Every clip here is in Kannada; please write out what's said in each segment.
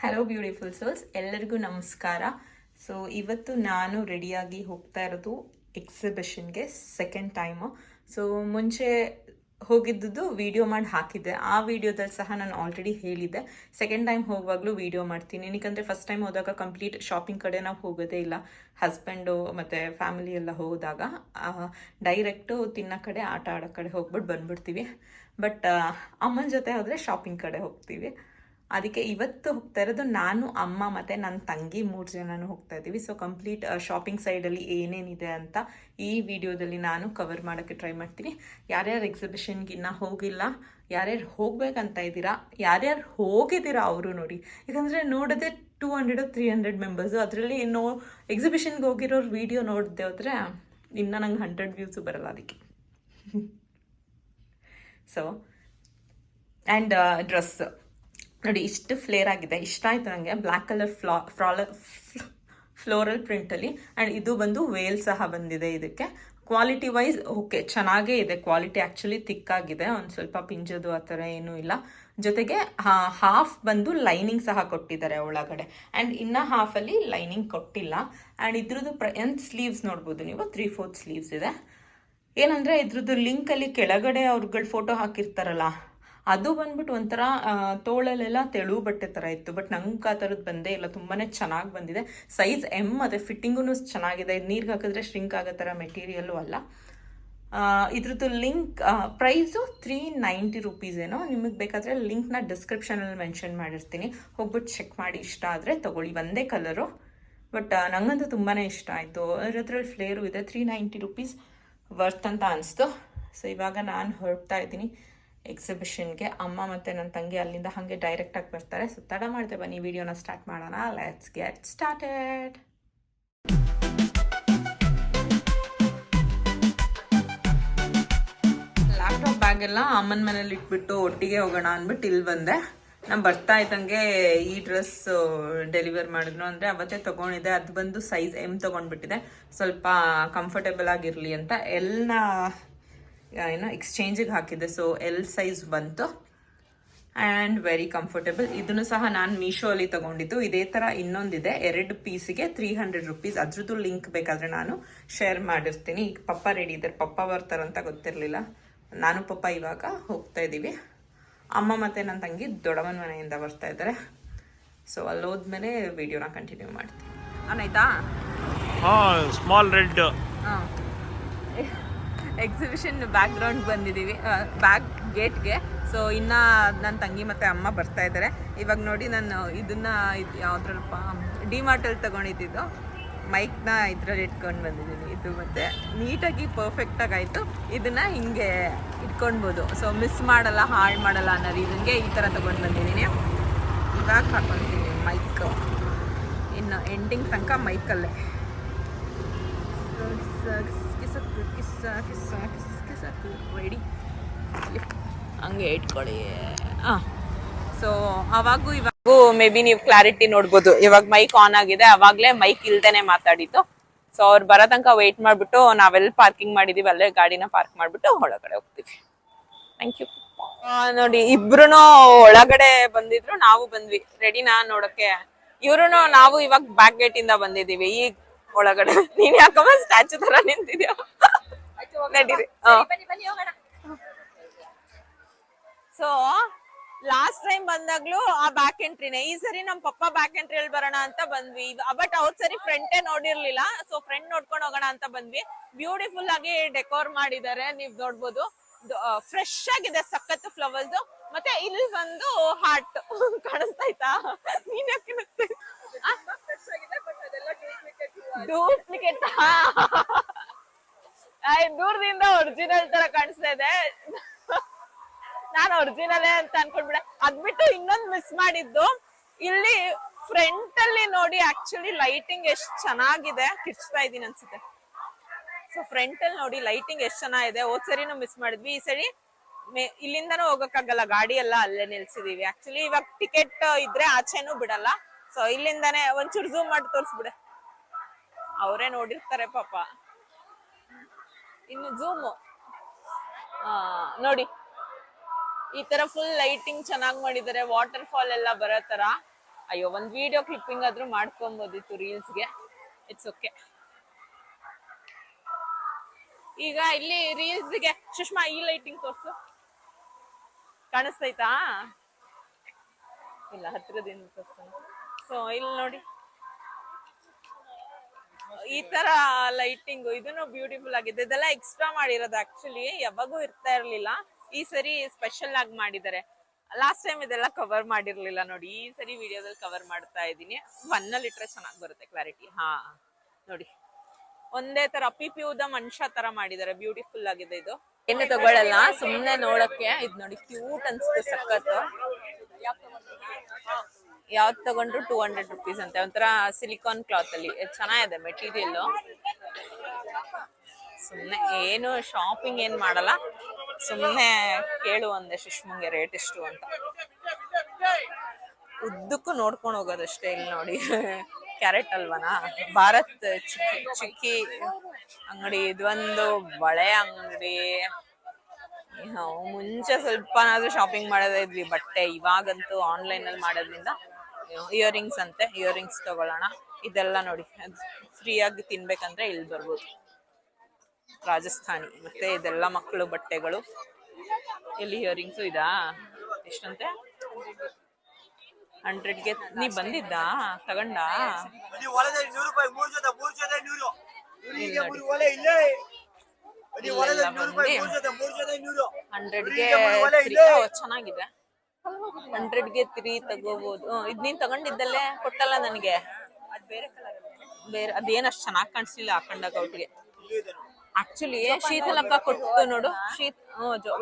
ಹಲೋ ಬ್ಯೂಟಿಫುಲ್ ಸೋಲ್ಸ್ ಎಲ್ಲರಿಗೂ ನಮಸ್ಕಾರ. ಸೊ ಇವತ್ತು ನಾನು ರೆಡಿಯಾಗಿ ಹೋಗ್ತಾ ಇರೋದು ಎಕ್ಸಿಬಿಷನ್ಗೆ ಸೆಕೆಂಡ್ ಟೈಮು ಸೊ ಮುಂಚೆ ಹೋಗಿದ್ದುದು ವಿಡಿಯೋ ಮಾಡಿ ಹಾಕಿದ್ದೆ. ಆ ವಿಡಿಯೋದಲ್ಲಿ ಸಹ ನಾನು ಆಲ್ರೆಡಿ ಹೇಳಿದ್ದೆ. ಸೆಕೆಂಡ್ ಟೈಮ್ ಹೋಗುವಾಗಲೂ ವಿಡಿಯೋ ಮಾಡ್ತೀನಿ. ಏನಕ್ಕೆ ಫಸ್ಟ್ ಟೈಮ್ ಹೋದಾಗ ಕಂಪ್ಲೀಟ್ ಶಾಪಿಂಗ್ ಕಡೆ ನಾವು ಹೋಗೋದೇ ಇಲ್ಲ. ಹಸ್ಬೆಂಡು ಮತ್ತು ಫ್ಯಾಮಿಲಿ ಎಲ್ಲ ಹೋದಾಗ ಡೈರೆಕ್ಟು ತಿನ್ನೋ ಕಡೆ, ಆಟ ಆಡೋ ಕಡೆ ಹೋಗ್ಬಿಟ್ಟು ಬಂದ್ಬಿಡ್ತೀವಿ. ಬಟ್ ಅಮ್ಮನ ಜೊತೆ ಹೋದರೆ ಶಾಪಿಂಗ್ ಕಡೆ ಹೋಗ್ತೀವಿ. ಅದಕ್ಕೆ ಇವತ್ತು ಹೋಗ್ತಾ ಇರೋದು ನಾನು ಅಮ್ಮ ಮತ್ತು ನನ್ನ ತಂಗಿ ಮೂರು ಜನನೂ ಹೋಗ್ತಾ ಇದ್ದೀವಿ. ಸೊ ಕಂಪ್ಲೀಟ್ ಶಾಪಿಂಗ್ ಸೈಡಲ್ಲಿ ಏನೇನಿದೆ ಅಂತ ಈ ವಿಡಿಯೋದಲ್ಲಿ ನಾನು ಕವರ್ ಮಾಡೋಕ್ಕೆ ಟ್ರೈ ಮಾಡ್ತೀನಿ. ಯಾರ್ಯಾರು ಎಕ್ಸಿಬಿಷನ್ಗೆ ಇನ್ನೂ ಹೋಗಿಲ್ಲ, ಯಾರ್ಯಾರು ಹೋಗ್ಬೇಕಂತ ಇದ್ದೀರಾ, ಯಾರ್ಯಾರು ಹೋಗಿದ್ದೀರಾ ಅವರು ನೋಡಿ. ಯಾಕಂದರೆ ನೋಡೋದೇ two hundred three hundred members ಅದರಲ್ಲಿ ನೋ ಎಕ್ಸಿಬಿಷನ್ಗೆ ಹೋಗಿರೋರು ವಿಡಿಯೋ ನೋಡಿದೆ ಹೋದರೆ ಇನ್ನೂ ನಂಗೆ ಹಂಡ್ರೆಡ್ ವ್ಯೂಸು ಬರಲ್ಲ ಅದಕ್ಕೆ. ಸೊ ಆ್ಯಂಡ್ ಡ್ರೆಸ್ ನೋಡಿ, ಇಷ್ಟು ಫ್ಲೇರ್ ಆಗಿದೆ. ಇಷ್ಟ ಆಯ್ತು ನನಗೆ ಬ್ಲ್ಯಾಕ್ ಕಲರ್ ಫ್ಲಾ ಫ್ರಾಲ ಫ್ಲೋರಲ್ ಪ್ರಿಂಟಲ್ಲಿ ಆ್ಯಂಡ್ ಇದು ಬಂದು ವೇಲ್ ಸಹ ಬಂದಿದೆ ಇದಕ್ಕೆ. ಕ್ವಾಲಿಟಿ ವೈಸ್ ಓಕೆ ಚೆನ್ನಾಗೇ ಇದೆ. ಕ್ವಾಲಿಟಿ ಆ್ಯಕ್ಚುಲಿ ತಿಕ್ಕಾಗಿದೆ ಒಂದು ಸ್ವಲ್ಪ ಪಿಂಜೋದು ಆ ಥರ ಏನೂ ಇಲ್ಲ. ಜೊತೆಗೆ ಹಾಫ್ ಬಂದು ಲೈನಿಂಗ್ ಸಹ ಕೊಟ್ಟಿದ್ದಾರೆ ಒಳಗಡೆ. ಆ್ಯಂಡ್ ಇನ್ನು ಹಾಫಲ್ಲಿ ಲೈನಿಂಗ್ ಕೊಟ್ಟಿಲ್ಲ. ಆ್ಯಂಡ್ ಇದ್ರದ್ದು ಪ್ರ, ಎಂತ ಸ್ಲೀವ್ಸ್ ನೋಡ್ಬೋದು ನೀವು? ತ್ರೀ ಫೋರ್ತ್ ಸ್ಲೀವ್ಸ್ ಇದೆ. ಏನಂದರೆ ಇದ್ರದ್ದು ಲಿಂಕಲ್ಲಿ ಕೆಳಗಡೆ ಅವ್ರುಗಳ ಫೋಟೋ ಹಾಕಿರ್ತಾರಲ್ಲ ಅದು ಬಂದ್ಬಿಟ್ಟು ಒಂಥರ ತೋಳಲೆಲ್ಲ ತೆಳು ಬಟ್ಟೆ ಥರ ಇತ್ತು. ಬಟ್ ನಂಗೆ ಆ ಥರದ್ದು ಬಂದೇ ಇಲ್ಲ. ತುಂಬಾ ಚೆನ್ನಾಗಿ ಬಂದಿದೆ. ಸೈಜ್ ಎಂ ಮತ್ತು ಫಿಟ್ಟಿಂಗೂ ಚೆನ್ನಾಗಿದೆ. ನೀರಿಗೆ ಹಾಕಿದ್ರೆ ಶ್ರಿಂಕ್ ಆಗೋ ಥರ ಮೆಟೀರಿಯಲ್ಲು ಅಲ್ಲ. ಇದ್ರದ್ದು link price three ninety rupees ಏನೋ. ನಿಮಗೆ ಬೇಕಾದರೆ ಲಿಂಕ್ನ ಡಿಸ್ಕ್ರಿಪ್ಷನಲ್ಲಿ ಮೆನ್ಷನ್ ಮಾಡಿರ್ತೀನಿ. ಹೋಗ್ಬಿಟ್ಟು ಚೆಕ್ ಮಾಡಿ. ಇಷ್ಟ ಆದರೆ ತೊಗೊಳ್ಳಿ. ಒಂದೇ ಕಲರು ಬಟ್ ನಂಗಂತೂ ತುಂಬಾ ಇಷ್ಟ ಆಯಿತು. ಅದ್ರಲ್ಲಿ ಫ್ಲೇರು ಇದೆ. ತ್ರೀ ನೈಂಟಿ ರುಪೀಸ್ ವರ್ತ್ ಅಂತ ಅನಿಸ್ತು. ಸೊ ಇವಾಗ ನಾನು ಹೊರಡ್ತಾ ಇದ್ದೀನಿ. ಎಕ್ಸಿಬಿಷನ್ಗೆ ಅಮ್ಮ ಮತ್ತು ನನ್ನ ತಂಗಿ ಅಲ್ಲಿಂದ ಹಾಗೆ ಡೈರೆಕ್ಟಾಗಿ ಬರ್ತಾರೆ. ಸೊ ತಡ ಮಾಡಿದೆ ಬನ್ನಿ ವಿಡಿಯೋನ ಸ್ಟಾರ್ಟ್ ಮಾಡೋಣ. Let's get started laptop bag ಎಲ್ಲ ಅಮ್ಮನ ಮನೇಲಿ ಇಟ್ಬಿಟ್ಟು ಒಟ್ಟಿಗೆ ಹೋಗೋಣ ಅಂದ್ಬಿಟ್ಟು ಇಲ್ಲಿ ಬಂದೆ. ನಾನು ಬರ್ತಾ ಇದ್ದಂಗೆ ಈ ಡ್ರೆಸ್ ಡೆಲಿವರ್ ಮಾಡಿದ್ರು ಅಂದರೆ ಅವತ್ತೇ ತೊಗೊಂಡಿದ್ದೆ. ಅದು ಬಂದು ಸೈಜ್ ಎಂ ತೊಗೊಂಡ್ಬಿಟ್ಟಿದೆ. ಸ್ವಲ್ಪ ಕಂಫರ್ಟೇಬಲ್ ಆಗಿರಲಿ ಅಂತ. ಎಲ್ನ ಏನೋ ಎಕ್ಸ್ಚೇಂಜಿಗೆ ಹಾಕಿದ್ದೆ. ಸೊ ಎಲ್ ಸೈಜ್ ಬಂತು. ಆ್ಯಂಡ್ ವೆರಿ ಕಂಫರ್ಟಬಲ್ ಇದನ್ನು ಸಹ ನಾನು ಮೀಶೋ ಅಲ್ಲಿ ತಗೊಂಡಿದ್ದು. ಇದೇ ಥರ ಇನ್ನೊಂದಿದೆ. ಎರಡು ಪೀಸಿಗೆ ತ್ರೀ ಹಂಡ್ರೆಡ್ ರುಪೀಸ್ ಅದ್ರದ್ದು ಲಿಂಕ್ ಬೇಕಾದರೆ ನಾನು ಶೇರ್ ಮಾಡಿರ್ತೀನಿ. ಈಗ ಪಪ್ಪ ರೆಡಿ ಇದ್ದಾರೆ. ಪಪ್ಪ ಬರ್ತಾರಂತ ಗೊತ್ತಿರಲಿಲ್ಲ. ನಾನು ಪಪ್ಪ ಇವಾಗ ಹೋಗ್ತಾ ಇದ್ದೀವಿ. ಅಮ್ಮ ಮತ್ತು ನನ್ನ ತಂಗಿ ದೊಡ್ಡಮ್ಮನ ಮನೆಯಿಂದ ಬರ್ತಾ ಇದ್ದಾರೆ. ಸೊ ಅಲ್ಲಿ ಹೋದ್ಮೇಲೆ ವಿಡಿಯೋನ ಕಂಟಿನ್ಯೂ ಮಾಡ್ತೀನಿ. ಆಯ್ತಾ? ಹಾಂ ಸ್ಮಾಲ್ ರೆಡ್ ಹಾಂ. ಎಕ್ಸಿಬಿಷನ್ ಬ್ಯಾಕ್ ಗ್ರೌಂಡ್ ಬಂದಿದ್ದೀವಿ ಬ್ಯಾಕ್ ಗೇಟ್ಗೆ ಸೊ ಇನ್ನು ನನ್ನ ತಂಗಿ ಮತ್ತೆ ಅಮ್ಮ ಬರ್ತಾ ಇದ್ದಾರೆ ಇವಾಗ ನೋಡಿ ನಾನು ಇದನ್ನ ಇದು ಯಾವುದ್ರಲ್ಪ ಅಲ್ಲಿ ತೊಗೊಂಡಿದ್ದು ಮೈಕ್ನ ಇದ್ರಲ್ಲಿ ಇಟ್ಕೊಂಡು ಬಂದಿದ್ದೀನಿ ಇದು ಮತ್ತೆ ನೀಟಾಗಿ ಪರ್ಫೆಕ್ಟಾಗಿ ಆಯಿತು. ಇದನ್ನು ಹಿಂಗೆ ಇಟ್ಕೊಳ್ಬೋದು ಸೊ ಮಿಸ್ ಮಾಡಲ್ಲ, ಹಾಳು ಮಾಡಲ್ಲ ಅನ್ನೋ ರೀಸನ್ಗೆ ಈ ಥರ ತೊಗೊಂಡು ಬಂದಿದ್ದೀನಿ ಇವಾಗ ಹಾಕೊಳ್ತೀನಿ ಮೈಕ್ ಇನ್ನು ಎಂಡಿಂಗ್ ತನಕ ಮೈಕಲ್ಲೇ ಕಿಸಕ್ಕು ಕಿಸ್ಸ ಕಿಸ್ಸ ಕಿಸ್ ಕಿಸ್ ರೆಡಿ ಹಂಗೆ ಇಟ್ಕೊಳ್ಳಿ. ಹಾಂ ಸೊ ಅವಾಗೂ ಇವಾಗೂ ಮೇ ಬಿ ನೀವು ಕ್ಲಾರಿಟಿ ನೋಡ್ಬೋದು. ಇವಾಗ ಮೈಕ್ ಆನ್ ಆಗಿದೆ. ಅವಾಗಲೇ ಮೈಕ್ ಇಲ್ದೇನೆ ಮಾತಾಡಿದ್ದು. ಸೊ ಅವ್ರು ಬರೋ ತನಕ ವೆಯ್ಟ್ ಮಾಡಿಬಿಟ್ಟು ನಾವೆಲ್ಲಿ ಪಾರ್ಕಿಂಗ್ ಮಾಡಿದೀವಿ ಅಲ್ಲೇ ಗಾಡಿನ ಪಾರ್ಕ್ ಮಾಡಿಬಿಟ್ಟು ಒಳಗಡೆ ಹೋಗ್ತೀವಿ. ಥ್ಯಾಂಕ್ ಯು ನೋಡಿ ಇಬ್ರು ಒಳಗಡೆ ಬಂದಿದ್ರು ನಾವು ಬಂದ್ವಿ. ರೆಡಿನಾ ನೋಡಕ್ಕೆ ಇವ್ರು ನಾವು ಇವಾಗ ಬ್ಯಾಕ್ ಗೇಟ್ ಇಂದ ಬಂದಿದೀವಿ ಈಗ ಒಳಗಡೆ. ನೀನ್ ಯಾಕಮ್ಮ ಸ್ಟ್ಯಾಚು ತರ ನಿಂತಿದ್ಯಾ? ನಡೀರಿ. ಸೊ ಲಾಸ್ಟ್ ಟೈಮ್ ಬಂದಾಗ್ಲೂ ಆ ಬ್ಯಾಕ್ ಎಂಟ್ರಿನೇ ಈ ಸರಿ ನಮ್ ಪಪ್ಪ ಬ್ಯಾಕ್ ಎಂಟ್ರಿಯಲ್ಲಿ ಬರೋಣ ಅಂತ ಬಂದ್ವಿ. ಬಟ್ ಅವ್ರ ಸರಿ ಫ್ರಂಟೇ ನೋಡಿರ್ಲಿಲ್ಲ. ಸೊ ಫ್ರೆಂಡ್ ನೋಡ್ಕೊಂಡು ಹೋಗೋಣ ಅಂತ ಬಂದ್ವಿ. ಬ್ಯೂಟಿಫುಲ್ ಆಗಿ ಡೆಕೋರ್ ಮಾಡಿದ್ದಾರೆ. ನೀವ್ ನೋಡ್ಬೋದು. ಫ್ರೆಶ್ ಆಗಿದೆ ಸಖತ್ ಫ್ಲವರ್ಸ್ ಮತ್ತೆ ಇಲ್ಲಿ ಬಂದು ಹಾರ್ಟ್ ಕಾಣಿಸ್ತಾಯ್ತಾ ನೀನ್ ಯಾಕೆ ಡೂಪ್ಲಿಕೇಟ್ ದೂರದಿಂದ ಒರಿಜಿನಲ್ ತರ ಕಾಣಿಸ್ತಾ ಇದೆ. ನಾನು ಒರಿಜಿನಲೇ ಅಂತ ಅನ್ಕೊಂಡ್ಬಿಡೆ. ಅದ್ಬಿಟ್ಟು ಇನ್ನೊಂದ್ ಮಿಸ್ ಮಾಡಿದ್ದು. ಇಲ್ಲಿ ಫ್ರಂಟ್ ಅಲ್ಲಿ ನೋಡಿ ಆಕ್ಚುಲಿ ಲೈಟಿಂಗ್ ಎಷ್ಟ್ ಚೆನ್ನಾಗಿದೆ. ಕಿರ್ಚ್ತಾ ಇದೀನಿ ಅನ್ಸುತ್ತೆ. ಸೊ ಫ್ರಂಟ್ ಅಲ್ಲಿ ನೋಡಿ ಲೈಟಿಂಗ್ ಎಷ್ಟ್ ಚೆನ್ನಾಗಿದೆ. ಹೋದ್ ಸರಿನೂ ಮಿಸ್ ಮಾಡಿದ್ವಿ. ಈ ಸರಿ ಇಲ್ಲಿಂದನೂ ಹೋಗಕ್ಕಾಗಲ್ಲ. ಗಾಡಿ ಎಲ್ಲ ಅಲ್ಲೇ ನಿಲ್ಸಿದೀವಿ. ಆಕ್ಚುಲಿ ಇವಾಗ ಟಿಕೆಟ್ ಇದ್ರೆ ಆಚೆನೂ ಬಿಡಲ್ಲ. ಸೊ ಇಲ್ಲಿಂದಾನೇ ಒಂಚೂರು ಝೂಮ್ ಮಾಡಿ ತೋರಿಸ್ಬಿಡೆ. ಅವರೇ ನೋಡಿರ್ತಾರೆ ಪಾಪ. ಇನ್ನು ಝೂಮು ನೋಡಿ. ಈ ತರ ಫುಲ್ ಲೈಟಿಂಗ್ ಚೆನ್ನಾಗಿ ಮಾಡಿದ್ದಾರೆ ವಾಟರ್ ಫಾಲ್ ಎಲ್ಲ ಬರೋ ತರ. ಅಯ್ಯೋ, ಒಂದ್ ವಿಡಿಯೋ ಕ್ಲಿಪ್ಪಿಂಗ್ ಆದ್ರೂ ಮಾಡ್ಕೊಬೋದಿತ್ತು ರೀಲ್ಸ್ಗೆ ಇಟ್ಸ್ ಓಕೆ ಈಗ ಇಲ್ಲಿ ರೀಲ್ಸ್ಗೆ ಸುಷ್ಮಾ, ಈ ಲೈಟಿಂಗ್ ತೋರ್ಸು. ಕಾಣಿಸ್ತೈತಾ ಇಲ್ಲ, ಹತ್ರದಿಂದ ತೋರ್ಸ. ಸೊ ಇಲ್ಲಿ ನೋಡಿ. ಈ ತರ ಲೈಟಿಂಗ್ ಇದನ್ನು ಬ್ಯೂಟಿಫುಲ್ ಆಗಿದೆ. ಇದೆಲ್ಲ ಎಕ್ಸ್ಟ್ರಾ ಮಾಡಿರೋದು ಆಕ್ಚುಲಿ ಯಾವಾಗೂ ಇರ್ತಾ ಇರ್ಲಿಲ್ಲ. ಈ ಸರಿ ಸ್ಪೆಷಲ್ ಆಗಿ ಮಾಡಿದ್ದಾರೆ. ಲಾಸ್ಟ್ ಟೈಮ್ ಇದೆಲ್ಲ ಕವರ್ ಮಾಡಿರ್ಲಿಲ್ಲ ನೋಡಿ. ಈ ಸರಿ ವಿಡಿಯೋದಲ್ಲಿ ಕವರ್ ಮಾಡ್ತಾ ಇದ್ದೀನಿ. ಒನ್ ಅಲ್ಲಿ ಇಟ್ರೆ ಚೆನ್ನಾಗಿ ಬರುತ್ತೆ ಕ್ಲಾರಿಟಿ ಹಾ, ನೋಡಿ. ಒಂದೇ ತರ ಪಿ ಪಿ ಮನುಷ್ಯ ತರ ಮಾಡಿದ್ದಾರೆ. ಬ್ಯೂಟಿಫುಲ್ ಆಗಿದೆ ಇದು. ಏನು ತಗೊಳ್ಳಲ್ಲ ಸುಮ್ನೆ ನೋಡಕ್ಕೆ. ಇದ್ ನೋಡಿ ಕ್ಯೂಟ್ ಅನ್ಸುತ್ತೆ ಸಖತ್ ಯಾವ್ದು ತಗೊಂಡ್ರು ಟೂ ಹಂಡ್ರೆಡ್ ರುಪೀಸ್ ಅಂತೆ. ಒಂಥರ ಸಿಲಿಕಾನ್ ಕ್ಲಾತ್ ಅಲ್ಲಿ. ಚೆನ್ನಾಗಿದೆ ಮೆಟೀರಿಯಲ್ ಸುಮ್ನೆ ಏನು ಶಾಪಿಂಗ್ ಏನು ಮಾಡಲ್ಲ. ಸುಮ್ಮನೆ ಕೇಳು ಅಂದೆ ಸುಷ್ಮಂಗೆ ರೇಟ್ ಎಷ್ಟು ಅಂತ. ಉದ್ದಕ್ಕೂ ನೋಡ್ಕೊಂಡು ಹೋಗೋದಷ್ಟೇ ಇಲ್ಲಿ ನೋಡಿ. ಕ್ಯಾರೆಟ್ ಅಲ್ವನಾ? ಭಾರತ್ ಚಿಕ್ಕಿ ಚಿಕ್ಕಿ ಅಂಗಡಿ. ಇದೊಂದು ಬಳೆ ಅಂಗಡಿ. ಮುಂಚೆ ಸ್ವಲ್ಪನಾದ್ರೂ ಶಾಪಿಂಗ್ ಮಾಡೋದೇ ಇದ್ವಿ. ಬಟ್ಟೆ ಇವಾಗಂತೂ ಆನ್ಲೈನ್ ಅಲ್ಲಿ ಮಾಡೋದ್ರಿಂದ ಇಯರಿಂಗ್ಸ್ ಅಂತೆ ಇಯರಿಂಗ್ಸ್ ತಗೊಳ್ಳೋಣ. ಇದೆಲ್ಲ ನೋಡಿ ಫ್ರೀ ಆಗಿ ತಿನ್ಬೇಕಂದ್ರೆ ಇಲ್ಲಿ ಬರ್ಬೋದು. ರಾಜಸ್ಥಾನಿ ಮತ್ತೆ ಇದೆಲ್ಲ ಮಕ್ಕಳು ಬಟ್ಟೆಗಳು. ಎಲ್ಲಿ ಇಯರಿಂಗ್ಸು ಇದಾ? ಎಷ್ಟಂತೆ? ಹಂಡ್ರೆಡ್ಗೆ ನೀ ಬಂದಿದ್ದ? ತಗೊಂಡ? ಇಲ್ಲೇ. ಹಂಡ್ರೆಡ್ಗೆ ಚೆನ್ನಾಗಿದೆ. ಹಂಡ್ರೆಡ್ಗೆ ತ್ರೀ ತಗೋಬಹುದು ಇದ್ ನೀನ್ ತಗೊಂಡಿದ್ದಲ್ಲೇ ಕೊಟ್ಟಲ್ಲ ನನಗೆ. ಬೇರೆ ಅದೇನ್ ಅಷ್ಟು ಚೆನ್ನಾಗಿ ಕಾಣಿಸ್ಲಿಲ್ಲ ಹಾಕೊಂಡಾಗ ಅವ್ರಿಗೆ. ಆಕ್ಚುಲಿ ಶೀತಲಕ್ಕ ಕೊಟ್ಟು ನೋಡು ಶೀತ್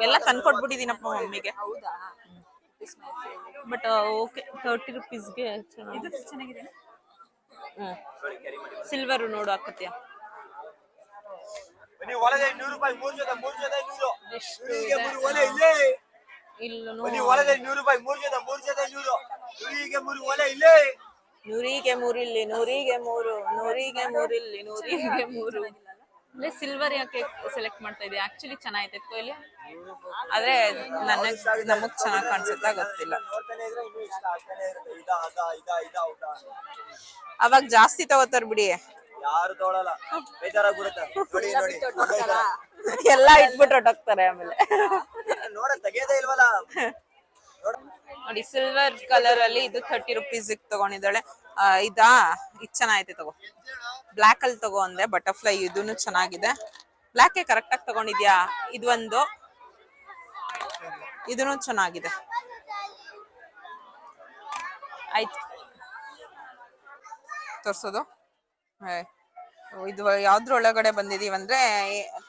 ಎಲ್ಲ ತಂದ್ಕೊಟ್ಬಿಟ್ಟಿದೀನಪ್ಪ ಮಮ್ಮಿಗೆ. ಬಟ್ ಓಕೆ ತರ್ಟಿ ರುಪೀಸ್ಗೆ ಚೆನ್ನಾಗಿದೆ? ಹ್ಮ್. ಸಿಲ್ವರ್ ನೋಡು ಹಾಕತ್ಯ ನೀವು ಹೊಲದಲ್ಲಿ ನೂರು ರೂಪಾಯಿ ಮೂರು ಜೊತೆ ಮೂರು ಜೊತೆ ನೂರು ಎಷ್ಟು ನೂರಿಗೆ ಇದೆ? ಮೂರು ಹೊಲೆ ಇಲ್ಲೇ ಇಲ್ಲೂ. ನೀವು ಹೊಲದಲ್ಲಿ ನೂರು ರೂಪಾಯಿ ಮೂರ್ ಜೊತೆ ಮೂರ್ ಜೊತೆ ನೂರು. ನೂರಿಗೆ ಮೂರು ಹೊಲೆ ಇಲ್ಲೇ. ನೂರಿಗೆ ಮೂರಿಲ್ಲಿ ನೂರಿಗೆ ಮೂರು ನೂರಿಗೆ ಮೂರಿಲ್ಲಿ ನೂರಿಗೆ ಮೂರು. ಅಂದ್ರೆ ಸಿಲ್ವರ್ ಯಾಕೆ ಸೆಲೆಕ್ಟ್ ಮಾಡ್ತಾ ಇದೆ ಆಕ್ಚುಲಿ ಚೆನ್ನಾಗಿದೆ ಕೊಯ್ಲಿ ಆದ್ರೆ ನನಗೆ ನಮಗ್ ಚೆನ್ನಾಗಿ ಕಾಣಿಸುತ್ತಾ ಗೊತ್ತಿಲ್ಲ. ಅವಾಗ ಜಾಸ್ತಿ ತಗೋತಾರ ಬಿಡಿ. ಯಾರು ತಗೊಳಲ್ಲ. ಬೇಜಾರಾಗ್ಬಿಡುತ್ತೆ ಎಲ್ಲಾ ಇಟ್ಬಿಟ್ಟು ಹೊಟ್ಟೋಗ್ತಾರೆ ಆಮೇಲೆ. ನೋಡ ಸಿಲ್ವರ್ ಕಲರ್ ಅಲ್ಲಿ ಇದು ತರ್ಟಿ ರುಪೀಸ್ ತಗೊಂಡಿದ್ದಾಳೆ. ಇದಾ? ಇದು ಚೆನ್ನಾಗಿದೆ ತಗೋ. ಬ್ಲಾಕ್ ಅಲ್ಲಿ ತಗೋ ಅಂದೆ ಬಟರ್ಫ್ಲೈ ಇದೂನು ಚೆನ್ನಾಗಿದೆ. ಬ್ಲಾಕ್ ಕರೆಕ್ಟ್ ಆಗಿ ತಗೊಂಡಿದ್ಯಾ? ಇದೊಂದು ಇದೂ ಚೆನ್ನಾಗಿದೆ. ಆಯ್ತು. ತೋರ್ಸೋದು? ಇದು ಯಾವ್ದ್ರ ಒಳಗಡೆ ಬಂದಿದೀವಿ ಅಂದ್ರೆ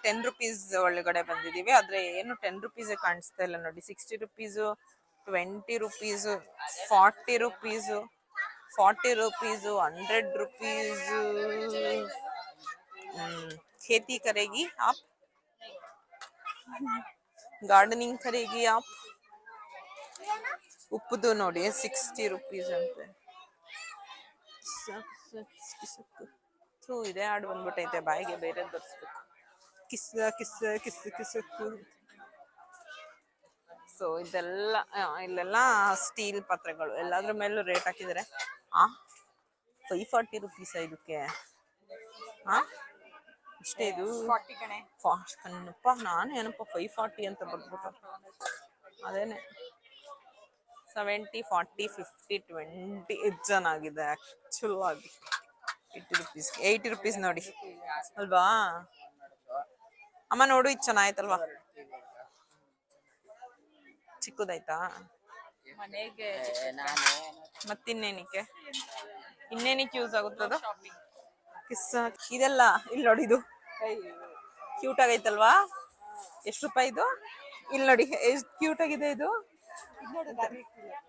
ಟೆನ್ ರುಪೀಸ್ ಒಳಗಡೆ ಬಂದಿದೀವಿ ಆದ್ರೆ ಏನು ಟೆನ್ ರುಪೀಸ್ ಕಾಣಿಸ್ತಾ ಇಲ್ಲ ನೋಡಿ sixty rupees twenty rupees forty rupees forty rupees hundred rupees खेती करेगी आप ಗಾರ್ಡನಿಂಗ್ ಕರೆಗಿ ಆಪ್ ಉಪ್ಪುದು ನೋಡಿ ಸಿಕ್ಸ್ಟಿ ರುಪೀಸ್ ಅಂತೆ ಸಾಕು, ಸಾಕು, ಸಾಕು. ಥೂ ಇದೆ. ಹಾಡು ಬಂದ್ಬಿಟ್ಟೈತೆ. ಬಾಯಿಗೆ ಬೇರೆ ಬರ್ಸ್ಬೇಕು. Kiss kiss kiss kiss so ಇದೆಲ್ಲ ಇಲ್ಲೆಲ್ಲ ಸ್ಟೀಲ್ ಪಾತ್ರೆಗಳು. ಎಲ್ಲಾದ್ರ ಮೇಲೂ ರೇಟ್ ಹಾಕಿದರೆ. ಆ ಫೈವ್ ಫಾರ್ಟಿ ರುಪೀಸ್ ಇದಕ್ಕೆ? ಹಾ ಇಷ್ಟೇ ಇದು? ಫಾಸ್ಟ್ ಕಣ್ಣಪ್ಪ ನಾನು ಏನಪ್ಪ ಫೈವ್ ಫಾರ್ಟಿ ಅಂತ ಬರ್ಬಿಟ್ಟು ಅದೇನೆ. ಸೆವೆಂಟಿ ಫಾರ್ಟಿ ಫಿಫ್ಟಿ ಟ್ವೆಂಟಿ ಚೆನ್ನಾಗಿದೆ ಆ್ಯಕ್ಚುಲ್ ಆಗಿ? ಏಯ್ಟಿ ರುಪೀಸ್ ಏಯ್ಟಿ ರುಪೀಸ್ ನೋಡಿ. ಅಲ್ವಾ? ಅಮ್ಮ ನೋಡು ಇದು ಚೆನ್ನಾಯ್ತಲ್ವಾ? ಚಿಕ್ಕದಾಯ್ತಾ? ಮನೆಗೆ ಮತ್ತಿನ್ನೇನಿಕ್ಕೆ? ಇನ್ನೇನಕ್ಕೆ ಯೂಸ್ ಆಗುತ್ತದ? ಕಿಸ್ ಇದೆಲ್ಲ ಇಲ್ಲಿ ನೋಡಿ ಇದು. ಕ್ಯೂಟ್ ಆಗೈತಲ್ವಾ? ಎಷ್ಟು ರೂಪಾಯಿ ಇದು? ಇಲ್ಲಿ ನೋಡಿ ಎಷ್ಟು ಕ್ಯೂಟ್ ಆಗಿದೆ ಇದು?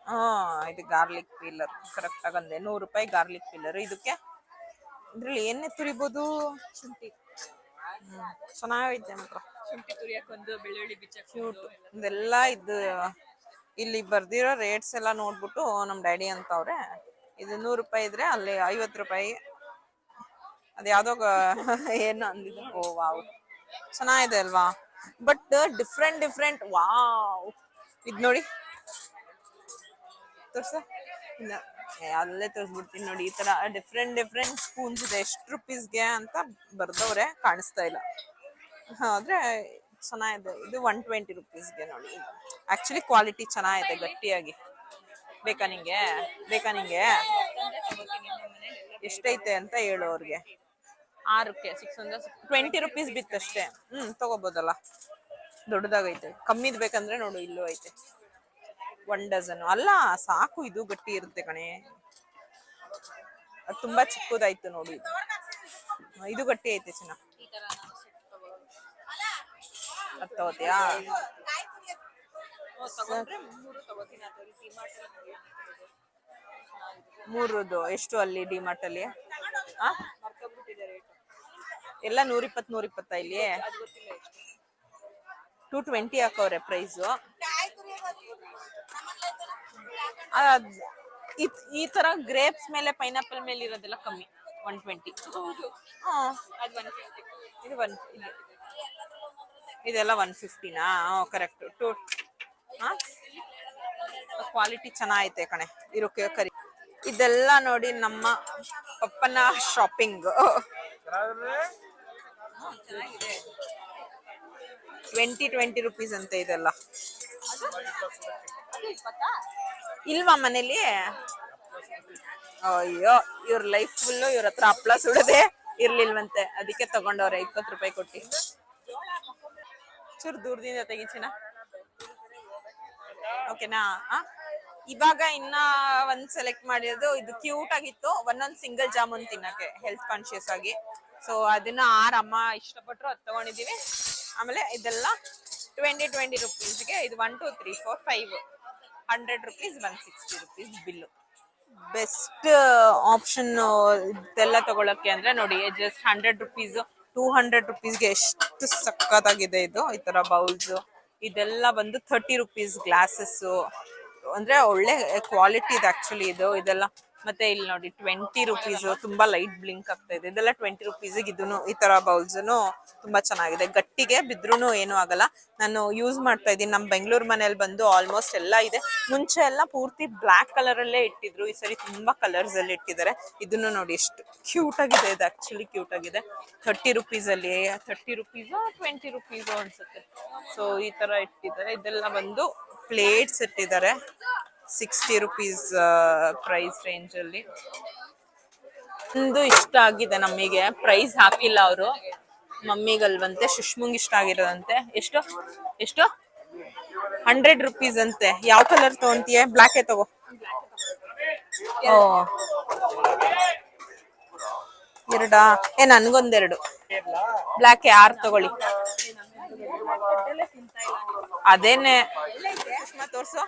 ಹಾ ಇದು ಗಾರ್ಲಿಕ್ ಪೀಲರ್ ಕರೆಕ್ಟ್ ಆಗಂದೆ. ನೂರು ರೂಪಾಯಿ ಗಾರ್ಲಿಕ್ ಪೀಲರ್ ಇದಕ್ಕೆ? ಇದ್ರಲ್ಲಿ ಏನೇ ತುರಿಬೋದು ಶುಂಠಿ. ಚೆನ್ನಾಗೈತೆ ಮಾತ್ರ. ಶುಂಠಿ ಬೆಳ್ಳುಳ್ಳಿ ಬಿಚ್ಚಕ್ ಕ್ಯೂಟ್ ಇದೆಲ್ಲ ಇದು ಇಲ್ಲಿ ಬರ್ದಿರೋ ರೇಟ್ಸ್ ಎಲ್ಲ ನೋಡ್ಬಿಟ್ಟು ನಮ್ಮ ಡ್ಯಾಡಿ ಅಂತ ಅವ್ರೆ ಇದು ನೂರು ರೂಪಾಯಿ ಇದ್ರೆ ಅಲ್ಲಿ ಐವತ್ತು ರೂಪಾಯಿ. ಅದು ಯಾವ್ದೋ ಏನು ಅಂದಿದ್ರು. Oh wow. ಚೆನ್ನಾಗಿದೆ ಅಲ್ವಾ? But different different wow. ಇದು ನೋಡಿ. ತೋರ್ಸ. ಇಲ್ಲ. ಅಲ್ಲೇ ತೋರಿಸ್ಬಿಡ್ತೀನಿ ನೋಡಿ ಈ ತರ ಡಿಫ್ರೆಂಟ್ ಡಿಫ್ರೆಂಟ್ ಸ್ಪೂನ್ಸ್ ಇದೆ. ಎಷ್ಟು ರುಪೀಸ್ಗೆ ಅಂತ ಬರ್ದವ್ರೆ ಕಾಣಿಸ್ತಾ ಇಲ್ಲ. ಆದ್ರೆ ಚೆನ್ನಾಗಿದೆ. ಇದು ಒನ್ ಟ್ವೆಂಟಿ ರುಪೀಸ್ಗೆ ನೋಡಿ. ಆಕ್ಚುಲಿ ಕ್ವಾಲಿಟಿ ಚೆನ್ನಾಗಿದೆ ಗಟ್ಟಿಯಾಗಿ. ಬೇಕಾ ನಿಂಗೆ? ಬೇಕಾ ನಿಂಗೆ? ಎಷ್ಟೈತೆ ಅಂತ ಹೇಳು ಅವ್ರಿಗೆ ಆರಕ್ಕೆ ಸಿಕ್ಸ್ ಹಂಡ್ರೆಡ್ ಟ್ವೆಂಟಿ ರುಪೀಸ್ ಬಿತ್ತಷ್ಟೇ. ಹ್ಮ್ ತಗೋಬೋದಲ್ಲ. ದೊಡ್ಡದಾಗೈತೆ. ಕಮ್ಮಿದ್ ಬೇಕಂದ್ರೆ ನೋಡು ಇಲ್ಲೂ ಐತೆ. ಒನ್ ಡಜನ್ ಅಲ್ಲ ಸಾಕು ಇದು ಗಟ್ಟಿ ಇರುತ್ತೆ ಕಣೆ. ಅದು ತುಂಬಾ ಚಿಕ್ಕದಾಯ್ತು ನೋಡಿ. ಇದು. ಗಟ್ಟಿ ಐತೆ ಚೆನ್ನ. ತಗೋತೀಯಾ ಮೂರದು. ಎಷ್ಟು ಅಲ್ಲಿ ಡಿಮಾರ್ಟ್ ಅಲ್ಲಿ? ಎಲ್ಲ ನೂರ ಇಪ್ಪತ್ ನೂರ ಇಪ್ಪತ್ತ ಇಲ್ಲಿ ಟೂ ಟ್ವೆಂಟಿ ಹಾಕವ್ರೆ ಪ್ರೈಸು ಈ ತರ ಗ್ರೇಪ್ಸ್ ಮೇಲೆ ಪೈನಾಪಲ್ ಮೇಲೆ ಇರೋದೆಲ್ಲ ಕಮ್ಮಿ ಒನ್ ಟ್ವೆಂಟಿ ಇದು ಒನ್ ಇದೆಲ್ಲ ಒನ್ ಫಿಫ್ಟಿನಾ ಕರೆಕ್ಟ್ ಟೂ ಕ್ವಾಲಿಟಿ ಚೆನ್ನಾಗೈತೆ ಕಣೆ ಇರೋಕೆ ಕರಿ. ಇದೆಲ್ಲ ನೋಡಿ ನಮ್ಮ ಪಪ್ಪನ ಶಾಪಿಂಗ್ ಟ್ವೆಂಟಿ ಟ್ವೆಂಟಿ ರುಪೀಸ್ ಅಂತ ಇದೆಲ್ಲ. ಇಲ್ವಾ ಮನೇಲಿ? ಅಯ್ಯೋ, ಇವ್ರ ಲೈಫ್ ಫುಲ್ಲು ಇವ್ರ ಹತ್ರ ಹಪ್ಳ ಸುಡದೆ ಇರ್ಲಿಲ್ವಂತೆ. ಅದಕ್ಕೆ ತಗೊಂಡವ್ರೆ, ಇಪ್ಪತ್ತು ರೂಪಾಯಿ ಕೊಟ್ಟಿ. ಚೂರು ದೂರದಿಂದ ತೆಗಿಚಿನ ಓಕೆನಾ? ಇವಾಗ ಇನ್ನ ಒಂದ್ ಸೆಲೆಕ್ಟ್ ಮಾಡಿರೋದು, ಇದು ಕ್ಯೂಟ್ ಆಗಿತ್ತು. ಒಂದೊಂದ್ ಸಿಂಗಲ್ ಜಾಮೂನ್ ತಿನ್ನಕ್ಕೆ ಹೆಲ್ತ್ ಕಾನ್ಶಿಯಸ್ ಆಗಿ. ಸೊ ಅದನ್ನ ಆರ್ ಅಮ್ಮ ಇಷ್ಟಪಟ್ರು ಅದು ತಗೊಂಡಿದೀವಿ. ಆಮೇಲೆ ಇದೆಲ್ಲ ಟ್ವೆಂಟಿ ಟ್ವೆಂಟಿ ರುಪೀಸ್ಗೆ ಇದು one two three four five hundred rupees one sixty rupees bill best option ಇದೆಲ್ಲ ತಗೊಳಕ್ಕೆ ಅಂದ್ರೆ ನೋಡಿ just hundred rupees two hundred ರುಪೀಸ್ಗೆ ಎಷ್ಟು ಸಕ್ಕತ್ತಾಗಿದೆ ಇದು. ಈ ತರ ಬೌಲ್ಸ್ ಇದೆಲ್ಲ ಬಂದು ಥರ್ಟಿ ರುಪೀಸ್ ಗ್ಲಾಸಸ್ ಅಂದ್ರೆ ಒಳ್ಳೆ ಕ್ವಾಲಿಟಿ ಇದೆ ಆಕ್ಚುಲಿ ಇದು. ಇದೆಲ್ಲ ಮತ್ತೆ ಇಲ್ಲಿ ನೋಡಿ ಟ್ವೆಂಟಿ ರುಪೀಸ್ ತುಂಬಾ ಲೈಟ್ ಬ್ಲಿಂಕ್ ಆಗ್ತಾ ಇದೆ. ಇದೆಲ್ಲ ಟ್ವೆಂಟಿ ರುಪೀಸ್ ಇದನ್ನು ಈ ತರ ಬೌಲ್ಸ್ ತುಂಬಾ ಚೆನ್ನಾಗಿದೆ. ಗಟ್ಟಿಗೆ ಬಿದ್ರೂ ಏನು ಆಗಲ್ಲ. ನಾನು ಯೂಸ್ ಮಾಡ್ತಾ ಇದ್ದೀನಿ. ನಮ್ಮ ಬೆಂಗಳೂರು ಮನೇಲಿ ಬಂದು ಆಲ್ಮೋಸ್ಟ್ ಎಲ್ಲ ಇದೆ. ಮುಂಚೆ ಎಲ್ಲ ಪೂರ್ತಿ ಬ್ಲಾಕ್ ಕಲರ್ ಅಲ್ಲೇ ಇಟ್ಟಿದ್ರು. ಈ ಸರಿ ತುಂಬಾ ಕಲರ್ಸ್ ಅಲ್ಲಿ ಇಟ್ಟಿದ್ದಾರೆ. ಇದನ್ನು ನೋಡಿ ಎಷ್ಟು ಕ್ಯೂಟ್ ಆಗಿದೆ. ಇದು ಆಕ್ಚುಲಿ ಕ್ಯೂಟ್ ಆಗಿದೆ. ಥರ್ಟಿ ರುಪೀಸ್ ಅಲ್ಲಿ ಥರ್ಟಿ ರುಪೀಸ್ ಟ್ವೆಂಟಿ ರುಪೀಸ್ ಅನ್ಸುತ್ತೆ. ಸೊ ಈ ತರ ಇಟ್ಟಿದ್ದಾರೆ. ಇದೆಲ್ಲ ಬಂದು ಪ್ಲೇಟ್ಸ್ ಇಟ್ಟಿದ್ದಾರೆ. ಸಿಕ್ಸ್ಟಿ ರುಪೀಸ್ ಪ್ರೈಸ್ ರೇಂಜ್ ಅಲ್ಲಿ. ಒಂದು ಇಷ್ಟ ಆಗಿದೆ ನಮಗೆ ಪ್ರೈಸ್ ಹಾಕಿಲ್ಲ ಅವರು. ಮಮ್ಮಿಗಲ್ವಂತೆ ಶುಷ್ಮುಂಗ್ ಇಷ್ಟ ಆಗಿರೋದಂತೆ. ಎಷ್ಟು? ಎಷ್ಟು? ಹಂಡ್ರೆಡ್ ರುಪೀಸ್ ಅಂತೆ. ಯಾವ ಕಲರ್ ತಗೊಂತೀಯ? ಬ್ಲಾಕ್ ತಗೋ. ಓ. ಎರಡಾ? ಏ ನನ್ಗೊಂದೆರಡು. ಬ್ಲಾಕ್ ಯಾರು ತಗೊಳ್ಳಿ. ಅದೇನೆ. ತೋರ್ಸು.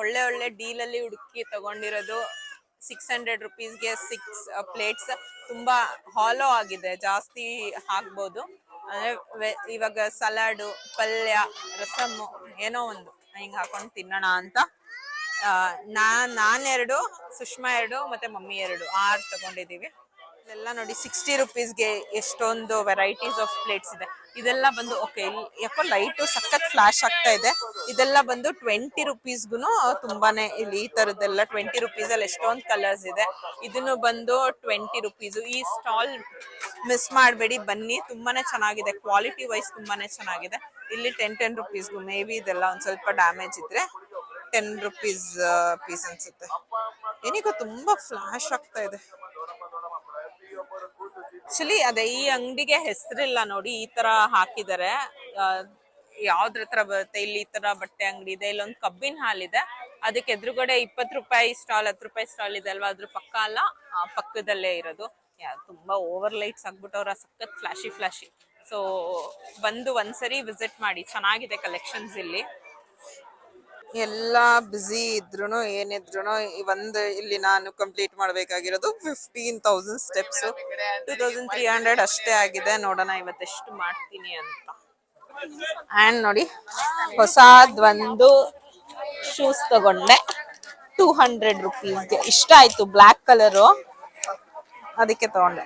ಒಳ್ಳೆ ಒಳ್ಳೆ ಡೀಲ್ ಅಲ್ಲಿ ಹುಡುಕಿ ತಗೊಂಡಿರೋದು ಸಿಕ್ಸ್ ಹಂಡ್ರೆಡ್ ರುಪೀಸ್ಗೆ ಸಿಕ್ಸ್ ಪ್ಲೇಟ್ಸ್ ತುಂಬಾ ಹಾಲೋ ಆಗಿದೆ, ಜಾಸ್ತಿ ಹಾಕ್ಬೋದು. ಅಂದ್ರೆ ಇವಾಗ ಸಲಾಡು ಪಲ್ಯ ರಸಮ್ಮು ಏನೋ ಒಂದು ಹಿಂಗ್ ಹಾಕೊಂಡು ತಿನ್ನೋಣ ಅಂತ. ನಾ, ನಾನೆರಡು, ಸುಷ್ಮಾ ಎರಡು, ಮತ್ತೆ ಮಮ್ಮಿ ಎರಡು, ಆರು ತಗೊಂಡಿದೀವಿ ಇದೆಲ್ಲ ನೋಡಿ ಸಿಕ್ಸ್ಟಿ ರುಪೀಸ್ಗೆ ಎಷ್ಟೊಂದು ವೆರೈಟೀಸ್ ಆಫ್ ಪ್ಲೇಟ್ಸ್ ಇದೆ. ಇದೆಲ್ಲ ಬಂದು ಓಕೆ ಯಾಕೋ ಲೈಟು ಸಖತ್ ಫ್ಲಾಶ್ ಆಗ್ತಾ ಇದೆ. ಇದೆಲ್ಲ ಬಂದು ಟ್ವೆಂಟಿ ರುಪೀಸ್ಗೂ ತುಂಬಾನೇ ಇಲ್ಲಿ ಈ ತರದ್ದೆಲ್ಲ ಟ್ವೆಂಟಿ ರುಪೀಸ್ ಅಲ್ಲಿ ಎಷ್ಟೊಂದು ಕಲರ್ಸ್ ಇದೆ. ಇದನ್ನು ಬಂದು ಟ್ವೆಂಟಿ ರುಪೀಸ್ ಈ ಸ್ಟಾಲ್ ಮಿಸ್ ಮಾಡಬೇಡಿ, ಬನ್ನಿ, ತುಂಬಾನೇ ಚೆನ್ನಾಗಿದೆ. ಕ್ವಾಲಿಟಿ ವೈಸ್ ತುಂಬಾನೇ ಚೆನ್ನಾಗಿದೆ. ಇಲ್ಲಿ ಟೆನ್ ಟೆನ್ ರುಪೀಸ್ಗೂ ಮೇ ಬಿ ಇದೆಲ್ಲ ಒಂದ್ ಸ್ವಲ್ಪ ಡ್ಯಾಮೇಜ್ ಇದ್ರೆ ಟೆನ್ ರುಪೀಸ್ ಪೀಸ್ ಅನ್ಸುತ್ತೆ. ಏನಿಗೂ ತುಂಬಾ ಫ್ಲಾಶ್ ಆಗ್ತಾ ಇದೆ. ಆಕ್ಚುಲಿ ಅದೇ ಈ ಅಂಗಡಿಗೆ ಹೆಸರಿಲ್ಲ ನೋಡಿ, ಈ ತರ ಹಾಕಿದ್ದಾರೆ. ಯಾವ್ದ್ರ ತರ ಬರುತ್ತೆ, ಇಲ್ಲಿ ಈ ತರ ಬಟ್ಟೆ ಅಂಗಡಿ ಇದೆ, ಇಲ್ಲೊಂದು ಕಬ್ಬಿನ ಹಾಲಿದೆ ಅದಕ್ಕೆ ಎದುರುಗಡೆ ಇಪ್ಪತ್ತು ರೂಪಾಯಿ ಸ್ಟಾಲ್, ಹತ್ತು ರೂಪಾಯಿ ಸ್ಟಾಲ್ ಇದೆ ಅಲ್ವಾ? ಅದ್ರ ಪಕ್ಕ ಅಲ್ಲ ಪಕ್ಕದಲ್ಲೇ ಇರೋದು. ತುಂಬಾ ಓವರ್ ಲೈಟ್ಸ್ ಆಗ್ಬಿಟ್ಟವ್ರ, ಸಖತ್ ಫ್ಲಾಶಿ ಫ್ಲಾಶಿ. ಸೊ ಬಂದು ಒಂದ್ಸರಿ ವಿಸಿಟ್ ಮಾಡಿ. ಚೆನ್ನಾಗಿದೆ ಕಲೆಕ್ಷನ್ಸ್ ಇಲ್ಲಿ. ಎಲ್ಲ ಬ್ಯುಸಿ ಇದ್ರು ಏನಿದ್ರು ಒಂದು ಇಲ್ಲಿ ನಾನು complete ಮಾಡ್ಬೇಕಾಗಿರೋದು fifteen thousand steps two thousand three hundred ಅಷ್ಟೇ ಆಗಿದೆ. ನೋಡೋಣ ಇವತ್ತೆಷ್ಟು ಮಾಡ್ತೀನಿ ಅಂತ. ಆ್ಯಂಡ್ ನೋಡಿ ಹೊಸದೊಂದು ಶೂಸ್ ತಗೊಂಡೆ. ಟೂ ಹಂಡ್ರೆಡ್ ರುಪೀಸ್ಗೆ. ಇಷ್ಟ ಆಯ್ತು ಬ್ಲ್ಯಾಕ್ ಕಲರು ಅದಕ್ಕೆ ತಗೊಂಡೆ.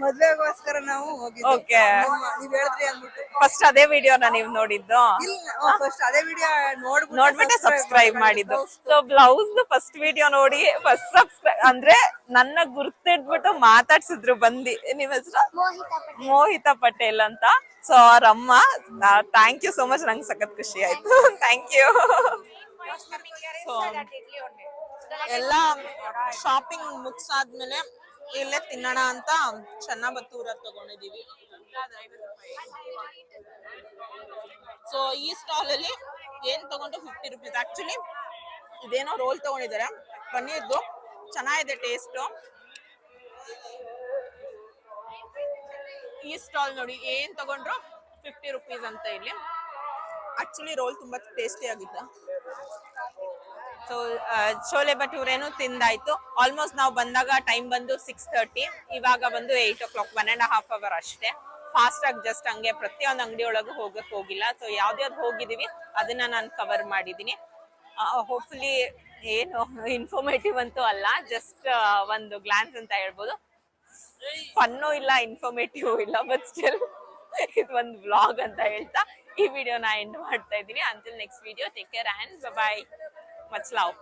ಮದ್ವೆಗೋಸ್ಕರ ನಾವು ಹೋಗಿದ್ವಿ Okay. ನಮ್ಮ- ನೀವ್ ಹೇಳಿದ್ರಿ ಅಂದ್ಬಿಟ್ಟು. ಫಸ್ಟ್ ಅದೇ ವಿಡಿಯೋನ ನೀವು ನೋಡಿದ್ದು? ಇಲ್ಲ ಫಸ್ಟ್ ಅದೇ ವಿಡಿಯೋ ನೋಡ್ಬಿಟ್ಟು ನೋಡ್ಬಿಟ್ಟೆ ಸಬ್ಸ್ಕ್ರೈಬ್ ಮಾಡಿದ್ದು. ಸೊ ಬ್ಲೌಸ್ ಫಸ್ಟ್ ವಿಡಿಯೋ ನೋಡಿ ಫಸ್ಟ್ ಸಬ್ಸ್ಕ್ರೈಬ್ ಅಂದ್ರೆ ನನ್ನ ಗುರ್ತಿಡ್ಬಿಟ್ಟು ಮಾತಾಡ್ಸಿದ್ರು ಬಂದಿ. ನಿಮ್ ಹೆಸರು? ಮೋಹಿತಾ ಪಟೇಲ್. ಅಂತ. ಸೊ ಅವರಮ್ಮ ಅಮ್ಮ ಥ್ಯಾಂಕ್ ಯು ಸೋ ಮಚ್ ನಂಗೆ ಸಖತ್ ಖುಷಿ ಆಯ್ತು. ಥ್ಯಾಂಕ್ ಯು ಎಲ್ಲ ಶಾಪಿಂಗ್ ಮುಗ್ಸಾದ್ಮೇಲೆ ಇಲ್ಲೇ ತಿನ್ನೋಣ ಅಂತ ಚೆನ್ನಬತ್ತೂರ ತಗೊಂಡಿದೀವಿ ಸೊ ಈ ಸ್ಟಾಲ್ ಅಲ್ಲಿ ಏನ್ ತಗೊಂಡು ಫಿಫ್ಟಿ ರುಪೀಸ್ ಆಕ್ಚುಲಿ ಇದೇನೋ ರೋಲ್ ತಗೊಂಡಿದ್ದಾರೆ. ಪನ್ನೀರ್ದು. ಚೆನ್ನಾಗಿದೆ ಟೇಸ್ಟ್ ಈ ಸ್ಟಾಲ್ ನೋಡಿ, ಏನ್ ತಗೊಂಡ್ರು ಫಿಫ್ಟಿ ರುಪೀಸ್ ಅಂತ ಇಲ್ಲಿ. ಆಕ್ಚುಲಿ ರೋಲ್ ತುಂಬಾ ಟೇಸ್ಟಿ ಆಗಿತ್ತು. ಸೊ ಚೋಲೆ ಭಟೂರೇನು ತಿಂದಾಯ್ತು. ಆಲ್ಮೋಸ್ಟ್ ನಾವು ಬಂದಾಗ ಟೈಮ್ ಬಂದು ಸಿಕ್ಸ್ ತರ್ಟಿ ಇವಾಗ ಬಂದು eight o'clock one and half hour ಅಷ್ಟೇ. ಫಾಸ್ಟ್ ಆಗಿ ಜಸ್ಟ್ ಹಂಗೆ ಪ್ರತಿಯೊಂದು ಅಂಗಡಿ ಒಳಗೂ ಹೋಗಕ್ ಹೋಗಿಲ್ಲ. ಸೊ ಯಾವ್ದ್ಯಾವ್ದು ಹೋಗಿದೀವಿ, ಅದನ್ನ ನಾನು ಕವರ್ ಮಾಡಿದೀನಿ. ಹೋಪ್ಫುಲಿ ಏನು ಇನ್ಫಾರ್ಮೇಟಿವ್ ಅಂತೂ ಅಲ್ಲ ಜಸ್ಟ್ ಒಂದು ಗ್ಲಾನ್ಸ್ ಅಂತ ಹೇಳ್ಬೋದು. ಫನ್ನು ಇಲ್ಲ ಇನ್ಫಾರ್ಮೇಟಿವ್ ಇಲ್ಲ ಬಟ್ ಸ್ಟಿಲ್ ಇದು ಒಂದು ವ್ಲಾಗ್ ಅಂತ ಹೇಳ್ತಾ ಈ ವಿಡಿಯೋ ನಾ ಎಂಡ್ ಮಾಡ್ತಾ ಇದ್ದೀನಿ. Until next video take care and bye much love